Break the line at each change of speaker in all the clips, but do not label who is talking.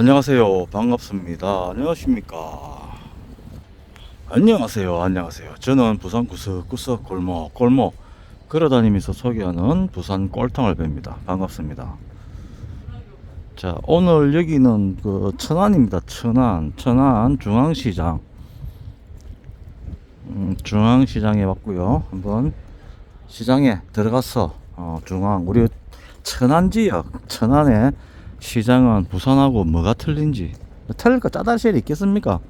안녕하세요. 반갑습니다. 안녕하십니까. 안녕하세요. 안녕하세요. 저는 부산 구석구석 골목, 골목 걸어다니면서 소개하는 부산 꼴탕을 뵙니다. 반갑습니다. 자, 오늘 여기는 그 천안입니다. 천안, 천안 중앙시장. 음, 중앙시장에 왔고요. 한번 시장에 들어가서 어, 중앙 우리 천안 지역 천안의 시장은 부산하고 뭐가 틀린지 틀릴 거 짜다실 있겠습니까?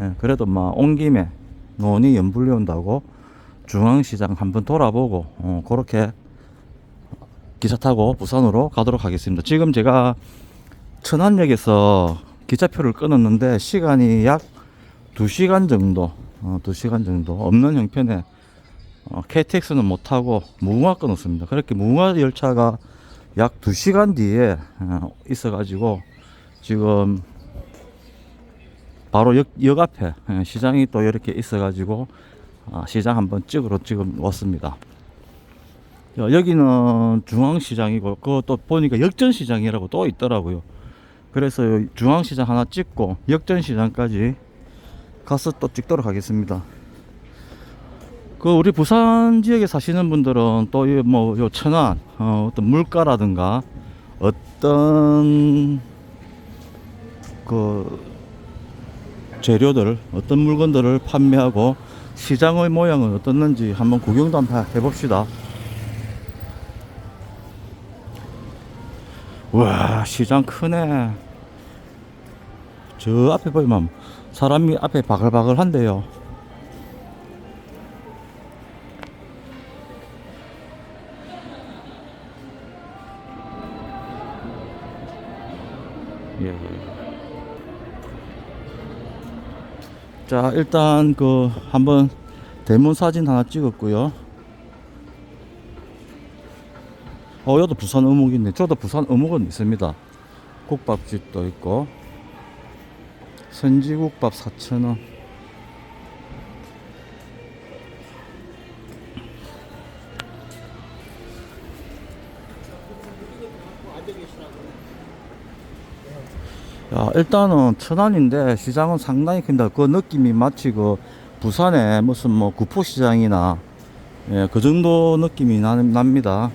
예, 그래도 막온 김에 논이 연불려 온다고 중앙시장 한번 돌아보고 어, 그렇게 기차 타고 부산으로 가도록 하겠습니다. 지금 제가 천안역에서 기차표를 끊었는데 시간이 약 2시간 정도 어, 2시간 정도 없는 형편에 어, KTX는 못 타고 무궁화 끊었습니다. 그렇게 무궁화 열차가 약 2시간 뒤에 어, 있어 가지고 지금 바로 역, 역 앞에 예, 시장이 또 이렇게 있어 가지고 아, 시장 한번 찍으러 지금 왔습니다. 여- 여기는 중앙시장이고 그것도 보니까 역전시장이라고 또 있더라고요. 그래서 중앙시장 하나 찍고 역전시장까지 가서 또 찍도록 하겠습니다. 그 우리 부산 지역에 사시는 분들은 또뭐요 천안 어, 어떤 물가라든가 어떤 그 재료들 어떤 물건들을 판매하고 시장의 모양은 어떻는지 한번 구경도 한번 해봅시다. 와 시장 크네. 저 앞에 보면 사람이 앞에 바글바글한데요. 예, 예. 자, 일단 그 한번 대문 사진 하나 찍었고요. 어, 여도 부산 어묵 있네. 저도 부산 어묵은 있습니다. 국밥집도 있고. 선지국밥 4,000원. 야, 일단은 천안인데 시장은 상당히 큽니다. 그 느낌이 마치 그 부산의 무슨 뭐 구포시장이나 예, 그 정도 느낌이 나, 납니다.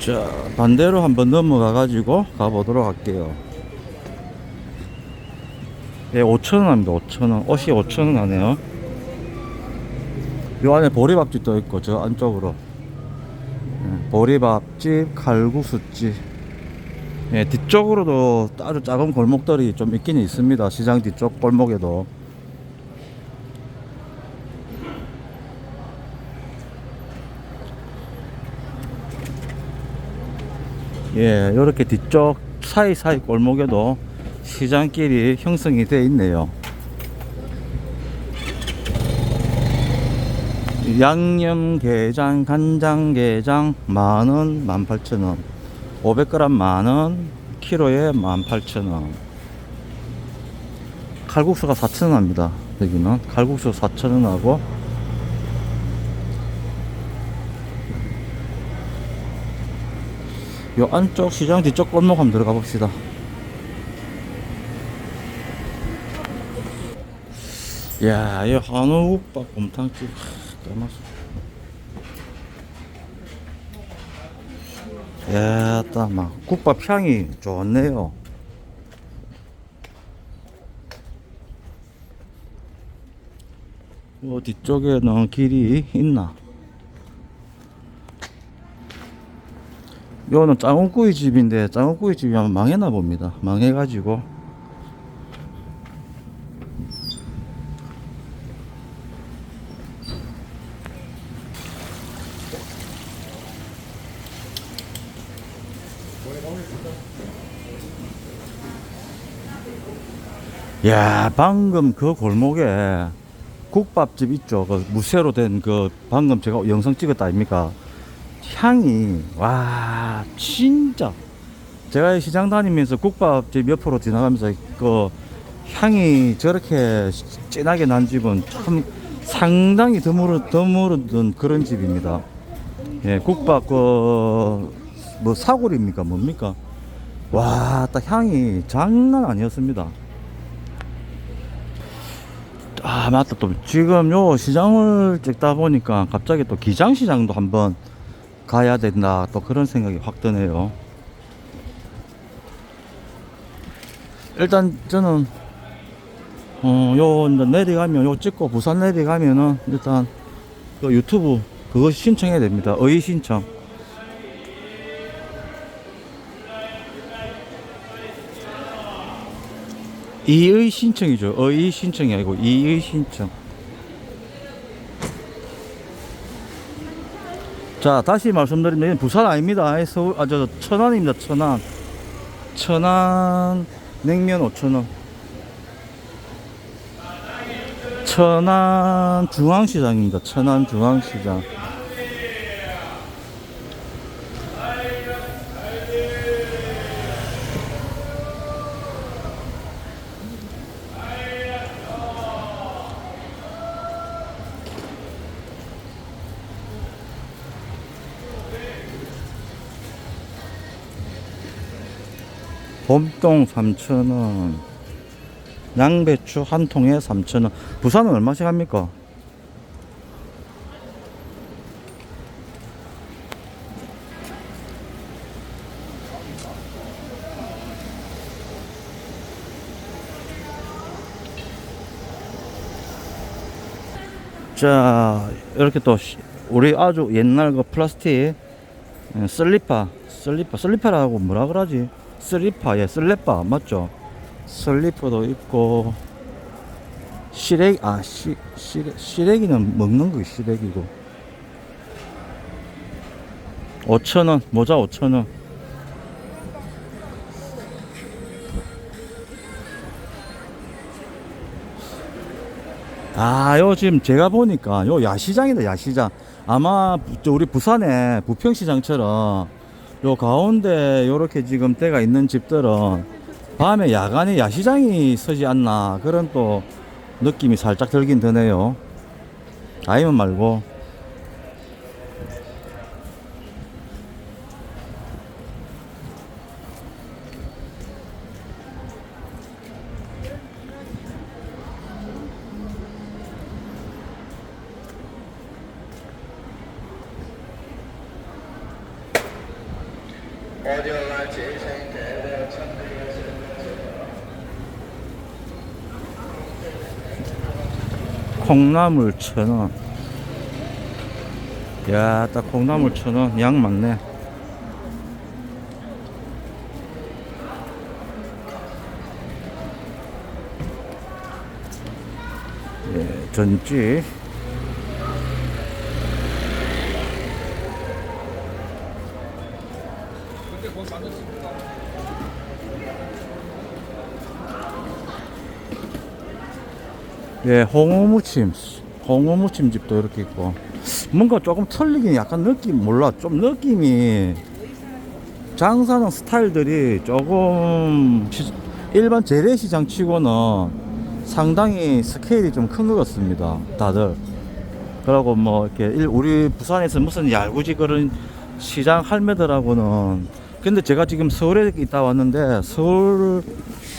자, 반대로 한번 넘어가 가지고 가보도록 할게요. 예, 5,000원 합니다. 5,000원. 옷이 5,000원 하네요. 요 안에 보리밥집도 있고 저 안쪽으로. 예, 보리밥집, 칼국수집. 예, 뒤쪽으로도 아주 작은 골목들이 좀 있긴 있습니다 시장 뒤쪽 골목에도. 예, 요렇게 뒤쪽 사이사이 골목에도 시장길이 형성이 되어 있네요 양념게장, 간장게장 만원, 만팔천원. 500g 만원, 키로에 만팔천원. 칼국수가 4천원 합니다 여기는. 칼국수 4천원 하고. 요 안쪽 시장 뒤쪽 골목 한번 들어가 봅시다. 야, 이 한우국밥 곰탕집. 야, 따막 국밥 향이 좋네요. 요 뒤쪽에는 길이 있나? 요는 짱구이 집인데 짱구이 집이 아마 망했나 봅니다. 망해가지고 야, 방금 그 골목에 국밥집 있죠. 그 무쇠로 된 그 방금 제가 영상 찍었다 아닙니까? 향이 와 진짜 제가 시장 다니면서 국밥집 옆으로 지나가면서 그 향이 저렇게 진하게 난 집은 참 상당히 드물어, 드물었던 그런 집입니다. 예, 국밥, 그, 뭐, 사골입니까? 뭡니까? 와, 딱 향이 장난 아니었습니다. 아, 맞다. 또, 지금 요 시장을 찍다 보니까 갑자기 또 기장시장도 한번 가야 된다. 또 그런 생각이 확 드네요. 일단 저는 어, 요 이제 내려가면 요 찍고 부산 내려가면은 일단 그 유튜브 그거 신청해야 됩니다. 의의 신청. 이의 신청이죠. 의의 신청이 아니고 이의 신청. 자, 다시 말씀드리면 부산 아닙니다. 서울, 아, 저, 천안입니다. 천안. 천안 냉면 5,000원. 천안 중앙시장입니다. 천안 중앙시장. 봄동 3,000원. 양배추 한 통에 3,000원. 부산은 얼마씩 합니까? 자, 이렇게 또 시- 우리 아주 옛날 그 플라스틱 예, 슬리퍼, 슬리퍼, 슬리퍼라고 뭐라 그러지? 슬리퍼, 예, 슬레퍼 맞죠? 슬리퍼도 있고 시래기, 아, 시, 시래, 시래기는 먹는 거 시래기고 5천원, 모자 5천원 아, 요 지금 제가 보니까 요 야시장이다, 야시장. 아마 우리 부산의 부평시장처럼 요 가운데 요렇게 지금 때가 있는 집들은 밤에 야간에 야시장이 서지 않나 그런 또 느낌이 살짝 들긴 드네요. 아니면 말고.
어디로 갈지 생각해 참되겠습니다.
콩나물 천 원. 야, 딱 콩나물 천 원. 양 많네. 예, 전지. 예, 홍어무침, 홍어무침 집도 이렇게 있고, 뭔가 조금 틀리긴 약간 느낌, 몰라. 좀 느낌이, 장사하는 스타일들이 조금, 시- 일반 재래시장 치고는 상당히 스케일이 좀 큰 것 같습니다. 다들. 그러고 뭐, 이렇게, 일- 우리 부산에서 무슨 얄구지 그런 시장 할매들하고는, 근데 제가 지금 서울에 있다 왔는데, 서울,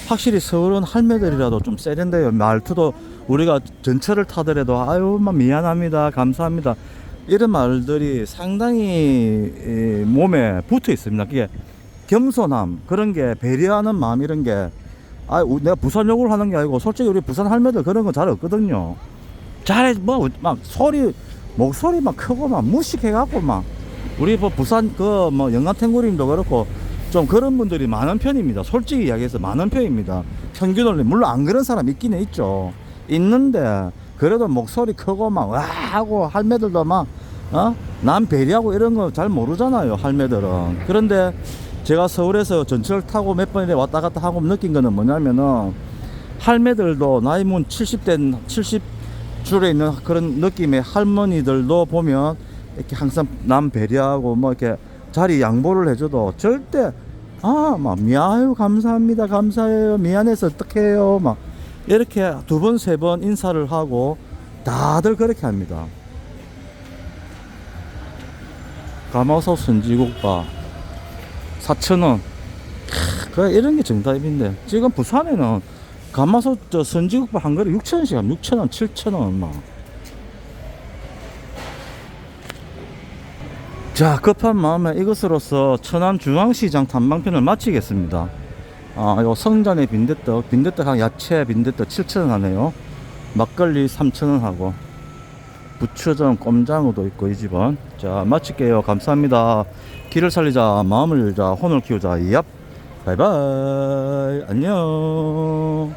확실히 서울은 할매들이라도 좀 세련돼요. 말투도 우리가 전철을 타더라도 아유 막 미안합니다 감사합니다 이런 말들이 상당히 이, 몸에 붙어 있습니다. 그게 겸손함 그런 게 배려하는 마음 이런 게 아, 우- 내가 부산 욕을 하는 게 아니고 솔직히 우리 부산 할매들 그런 거 잘 없거든요. 잘해 뭐 막 소리 목소리 막 크고 막 무식해갖고 막 우리 뭐 부산 그 뭐 영감탱구림도 그렇고 좀 그런 분들이 많은 편입니다. 솔직히 이야기해서 많은 편입니다. 평균을 물론 안 그런 사람 있기는 있죠. 있는데 그래도 목소리 크고 막 와 하고 할매들도 막 어? 남 배려하고 이런 거 잘 모르잖아요. 할매들은. 그런데 제가 서울에서 전철 타고 몇 번이나 왔다 갔다 하고 느낀 거는 뭐냐면은 할매들도 나이 문 70대 70 줄에 있는 그런 느낌의 할머니들도 보면 이렇게 항상 남 배려하고 뭐 이렇게 자리 양보를 해줘도 절대 아막 미아유 감사합니다 감사해요 미안해서 어떡해요 막 이렇게 두 번 세 번 인사를 하고 다들 그렇게 합니다. 가마솥 선지국밥 4,000원. 그래 이런 게 정답인데 지금 부산에는 가마솥 저 선지국밥 한 그릇 6,000원씩 하면 6,000원, 7,000원 막. 자 급한 마음에 이것으로서 천안 중앙시장 탐방편을 마치겠습니다. 아, 요 성전의 빈대떡, 빈대떡 야채 빈대떡 7,000원 하네요. 막걸리 3,000원 하고 부추전 꼼장어도 있고 이 집은. 자 마칠게요. 감사합니다. 길을 살리자 마음을 열자 혼을 키우자. 얍. 바이바이. 안녕